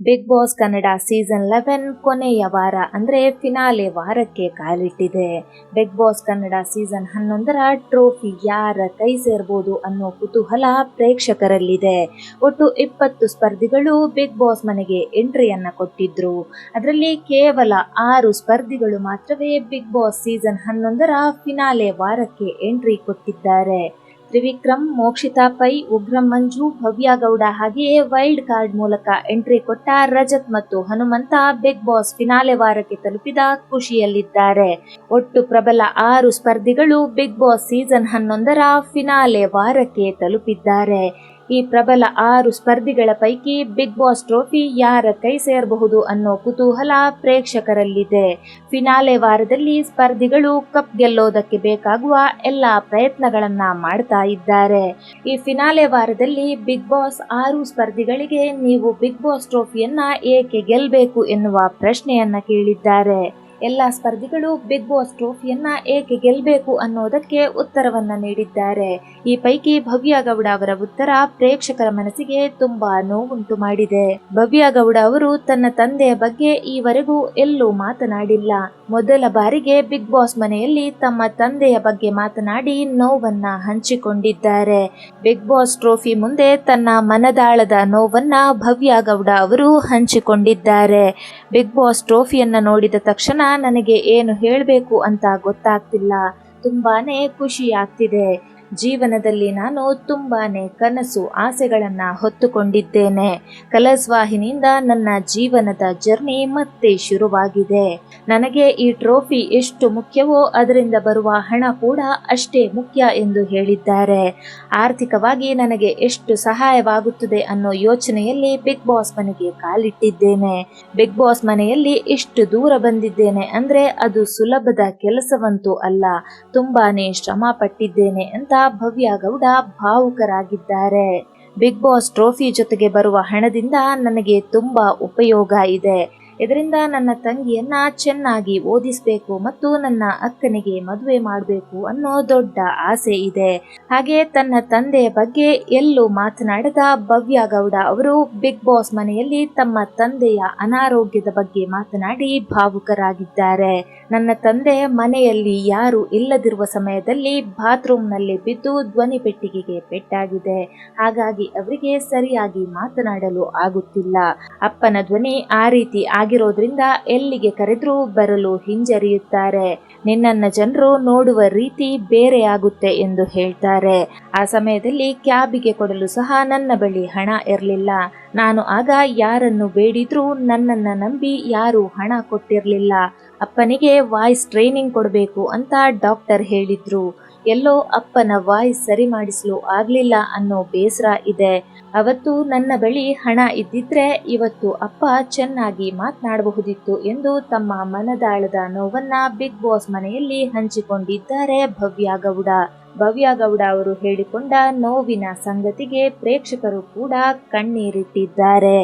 Bigg Boss Kannada season eleven ಕೊನೆಯ ವಾರ, ಅಂದರೆ ಫಿನಾಲೆ ವಾರಕ್ಕೆ ಕಾಲಿಟ್ಟಿದೆ. ಬಿಗ್ ಬಾಸ್ ಕನ್ನಡ ಸೀಸನ್ ಹನ್ನೊಂದರ ಟ್ರೋಫಿ ಯಾರ ಕೈ ಸೇರ್ಬೋದು ಅನ್ನೋ ಕುತೂಹಲ ಪ್ರೇಕ್ಷಕರಲ್ಲಿದೆ. ಒಟ್ಟು ಇಪ್ಪತ್ತು ಸ್ಪರ್ಧಿಗಳು ಬಿಗ್ ಬಾಸ್ ಮನೆಗೆ ಎಂಟ್ರಿಯನ್ನು ಕೊಟ್ಟಿದ್ರು. ಅದರಲ್ಲಿ ಕೇವಲ ಆರು ಸ್ಪರ್ಧಿಗಳು ಮಾತ್ರವೇ ಬಿಗ್ ಬಾಸ್ ಸೀಸನ್ ಹನ್ನೊಂದರ ಫಿನಾಲೆ ವಾರಕ್ಕೆ ಎಂಟ್ರಿ ಕೊಟ್ಟಿದ್ದಾರೆ. ತ್ರಿವಿಕ್ರಮ್, ಮೋಕ್ಷಿತಾ ಪೈ, ಉಗ್ರಂ ಮಂಜು, ಭವ್ಯ ಗೌಡ ಹಾಗೆಯೇ ವೈಲ್ಡ್ ಕಾರ್ಡ್ ಮೂಲಕ ಎಂಟ್ರಿ ಕೊಟ್ಟ ರಜತ್ ಮತ್ತು ಹನುಮಂತ ಬಿಗ್ ಬಾಸ್ ಫಿನಾಲೆ ವಾರಕ್ಕೆ ತಲುಪಿದ ಖುಷಿಯಲ್ಲಿದ್ದಾರೆ. ಒಟ್ಟು ಪ್ರಬಲ ಆರು ಸ್ಪರ್ಧಿಗಳು ಬಿಗ್ ಬಾಸ್ ಸೀಸನ್ ಹನ್ನೊಂದರ ಫಿನಾಲೆ ವಾರಕ್ಕೆ ತಲುಪಿದ್ದಾರೆ. ಈ ಪ್ರಬಲ ಆರು ಸ್ಪರ್ಧಿಗಳ ಪೈಕಿ ಬಿಗ್ ಬಾಸ್ ಟ್ರೋಫಿ ಯಾರ ಕೈ ಸೇರಬಹುದು ಅನ್ನೋ ಕುತೂಹಲ ಪ್ರೇಕ್ಷಕರಲ್ಲಿದೆ. ಫಿನಾಲೆ ವಾರದಲ್ಲಿ ಸ್ಪರ್ಧಿಗಳು ಕಪ್ ಗೆಲ್ಲೋದಕ್ಕೆ ಬೇಕಾಗುವ ಎಲ್ಲ ಪ್ರಯತ್ನಗಳನ್ನ ಮಾಡ್ತಾ ಇದ್ದಾರೆ. ಈ ಫಿನಾಲೆ ವಾರದಲ್ಲಿ ಬಿಗ್ ಬಾಸ್ ಆರು ಸ್ಪರ್ಧಿಗಳಿಗೆ ನೀವು ಬಿಗ್ ಬಾಸ್ ಟ್ರೋಫಿಯನ್ನ ಏಕೆ ಗೆಲ್ಲಬೇಕು ಎನ್ನುವ ಪ್ರಶ್ನೆಯನ್ನ ಕೇಳಿದ್ದಾರೆ. ಎಲ್ಲ ಸ್ಪರ್ಧಿಗಳು ಬಿಗ್ ಬಾಸ್ ಟ್ರೋಫಿಯನ್ನ ಏಕೆ ಗೆಲ್ಲಬೇಕು ಅನ್ನೋದಕ್ಕೆ ಉತ್ತರವನ್ನ ನೀಡಿದ್ದಾರೆ. ಈ ಪೈಕಿ ಭವ್ಯ ಗೌಡ ಅವರ ಉತ್ತರ ಪ್ರೇಕ್ಷಕರ ಮನಸ್ಸಿಗೆ ತುಂಬಾ ನೋವುಂಟು ಮಾಡಿದೆ. ಭವ್ಯ ಗೌಡ ಅವರು ತನ್ನ ತಂದೆಯ ಬಗ್ಗೆ ಈವರೆಗೂ ಎಲ್ಲೂ ಮಾತನಾಡಿಲ್ಲ. ಮೊದಲ ಬಾರಿಗೆ ಬಿಗ್ ಬಾಸ್ ಮನೆಯಲ್ಲಿ ತಮ್ಮ ತಂದೆಯ ಬಗ್ಗೆ ಮಾತನಾಡಿ ನೋವನ್ನ ಹಂಚಿಕೊಂಡಿದ್ದಾರೆ. ಬಿಗ್ ಬಾಸ್ ಟ್ರೋಫಿ ಮುಂದೆ ತನ್ನ ಮನದಾಳದ ನೋವನ್ನ ಭವ್ಯ ಗೌಡ ಅವರು ಹಂಚಿಕೊಂಡಿದ್ದಾರೆ. ಬಿಗ್ ಬಾಸ್ ಟ್ರೋಫಿಯನ್ನ ನೋಡಿದ ತಕ್ಷಣ ನನಗೆ ಏನು ಹೇಳಬೇಕು ಅಂತ ಗೊತ್ತಾಗ್ತಿಲ್ಲ. ತುಂಬಾನೇ ಖುಷಿ ಆಗ್ತಿದೆ. ಜೀವನದಲ್ಲಿ ನಾನು ತುಂಬಾನೇ ಕನಸು, ಆಸೆಗಳನ್ನು ಹೊತ್ತುಕೊಂಡಿದ್ದೇನೆ. ಕಲರ್ಸ್ ವಾಹಿನಿಯಿಂದ ನನ್ನ ಜೀವನದ ಜರ್ನಿ ಮತ್ತೆ ಶುರುವಾಗಿದೆ. ನನಗೆ ಈ ಟ್ರೋಫಿ ಎಷ್ಟು ಮುಖ್ಯವೋ ಅದರಿಂದ ಬರುವ ಹಣ ಕೂಡ ಅಷ್ಟೇ ಮುಖ್ಯ ಎಂದು ಹೇಳಿದ್ದಾರೆ. ಆರ್ಥಿಕವಾಗಿ ನನಗೆ ಎಷ್ಟು ಸಹಾಯವಾಗುತ್ತದೆ ಅನ್ನೋ ಯೋಚನೆಯಲ್ಲಿ ಬಿಗ್ ಬಾಸ್ ಮನೆಗೆ ಕಾಲಿಟ್ಟಿದ್ದೇನೆ. ಬಿಗ್ ಬಾಸ್ ಮನೆಯಲ್ಲಿ ಇಷ್ಟು ದೂರ ಬಂದಿದ್ದೇನೆ ಅಂದ್ರೆ ಅದು ಸುಲಭದ ಕೆಲಸವಂತೂ ಅಲ್ಲ. ತುಂಬಾನೇ ಶ್ರಮ ಪಟ್ಟಿದ್ದೇನೆ ಅಂತ ಭವ್ಯ ಗೌಡ ಭಾವುಕರಾಗಿದ್ದಾರೆ. ಬಿಗ್ ಬಾಸ್ ಟ್ರೋಫಿ ಜೊತೆಗೆ ಬರುವ ಹಣದಿಂದ ನನಗೆ ತುಂಬಾ ಉಪಯೋಗ ಇದೆ. ಇದರಿಂದ ನನ್ನ ತಂಗಿಯನ್ನ ಚೆನ್ನಾಗಿ ಓದಿಸಬೇಕು ಮತ್ತು ನನ್ನ ಅಕ್ಕನಿಗೆ ಮದುವೆ ಮಾಡಬೇಕು ಅನ್ನೋ ದೊಡ್ಡ ಆಸೆ ಇದೆ. ಹಾಗೆ ತನ್ನ ತಂದೆಯ ಬಗ್ಗೆ ಎಲ್ಲೂ ಮಾತನಾಡದ ಭವ್ಯ ಗೌಡ ಅವರು ಬಿಗ್ ಬಾಸ್ ಮನೆಯಲ್ಲಿ ತಮ್ಮ ತಂದೆಯ ಅನಾರೋಗ್ಯದ ಬಗ್ಗೆ ಮಾತನಾಡಿ ಭಾವುಕರಾಗಿದ್ದಾರೆ. ನನ್ನ ತಂದೆ ಮನೆಯಲ್ಲಿ ಯಾರು ಇಲ್ಲದಿರುವ ಸಮಯದಲ್ಲಿ ಬಾತ್ರೂಮ್ನಲ್ಲಿ ಬಿದ್ದು ಧ್ವನಿ ಪೆಟ್ಟಿಗೆಗೆ ಪೆಟ್ಟಾಗಿದೆ. ಹಾಗಾಗಿ ಅವರಿಗೆ ಸರಿಯಾಗಿ ಮಾತನಾಡಲು ಆಗುತ್ತಿಲ್ಲ. ಅಪ್ಪನ ಧ್ವನಿ ಆ ರೀತಿ ಆಗಿರೋದ್ರಿಂದ ಎಲ್ಲಿಗೆ ಕರೆದ್ರೂ ಬರಲು ಹಿಂಜರಿಯುತ್ತಾರೆ. ನಿನ್ನನ್ನ ಜನರು ನೋಡುವ ರೀತಿ ಬೇರೆಯಾಗುತ್ತೆ ಎಂದು ಹೇಳ್ತಾರೆ. ಆ ಸಮಯದಲ್ಲಿ ಕ್ಯಾಬಿಗೆ ಕೊಡಲು ಸಹ ನನ್ನ ಬಳಿ ಹಣ ಇರಲಿಲ್ಲ. ನಾನು ಆಗ ಯಾರನ್ನು ಬೇಡಿದ್ರೂ ನನ್ನನ್ನ ನಂಬಿ ಯಾರು ಹಣ ಕೊಟ್ಟಿರಲಿಲ್ಲ. ಅಪ್ಪನಿಗೆ ವಾಯ್ಸ್ ಟ್ರೈನಿಂಗ್ ಕೊಡಬೇಕು ಅಂತ ಡಾಕ್ಟರ್ ಹೇಳಿದ್ರು. ಎಲ್ಲೋ ಅಪ್ಪನ ವಾಯ್ಸ್ ಸರಿ ಮಾಡಿಸಲು ಆಗಲಿಲ್ಲ ಅನ್ನೋ ಬೇಸರ ಇದೆ. ಅವತ್ತು ನನ್ನ ಬಳಿ ಹಣ ಇದ್ದಿದ್ರೆ ಇವತ್ತು ಅಪ್ಪ ಚೆನ್ನಾಗಿ ಮಾತನಾಡಬಹುದಿತ್ತು ಎಂದು ತಮ್ಮ ಮನದಾಳದ ನೋವನ್ನ ಬಿಗ್ ಬಾಸ್ ಮನೆಯಲ್ಲಿ ಹಂಚಿಕೊಂಡಿದ್ದಾರೆ ಭವ್ಯ ಗೌಡ ಭವ್ಯ ಗೌಡ ಅವರು ಹೇಳಿಕೊಂಡ ನೋವಿನ ಸಂಗತಿಗೆ ಪ್ರೇಕ್ಷಕರು ಕೂಡ ಕಣ್ಣೀರಿಟ್ಟಿದ್ದಾರೆ.